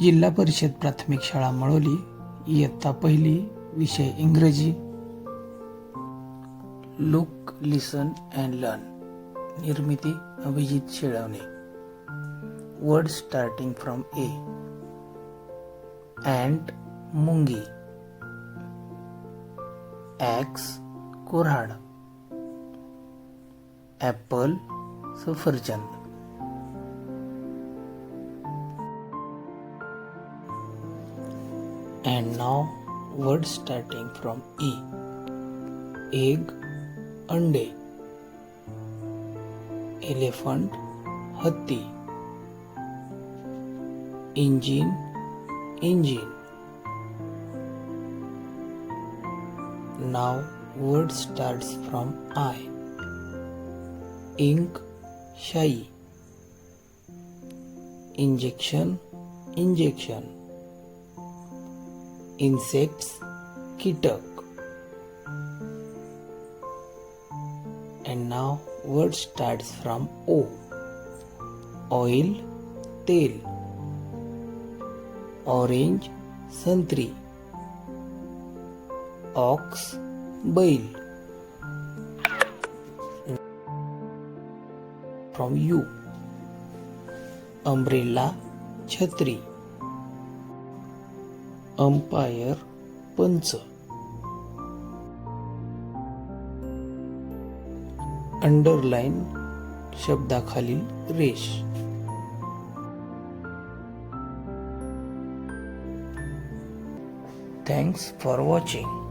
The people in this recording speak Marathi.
जिल्हा परिषद प्राथमिक शाळा मळोली इयत्ता पहिली विषय इंग्रजी. Look listen and learn. निर्मिती Abhijit Shelvane. Word starting from A. Ant मुंगी. ॲक्स कोऱ्हाड. ॲपल सफरचंद. and now words starting from E. Egg, अंडे elephant, हत्ती engine, engine. Now word starts from I. Ink, शाई injection, injection. Insects कीटक and now word starts from O oil तेल ऑरेंज संत्री ऑक्स बैल फ्रॉम यू अम्ब्रेला छत्री अंपायर पंच. अंडरलाईन शब्दाखालील रेष. Thanks for watching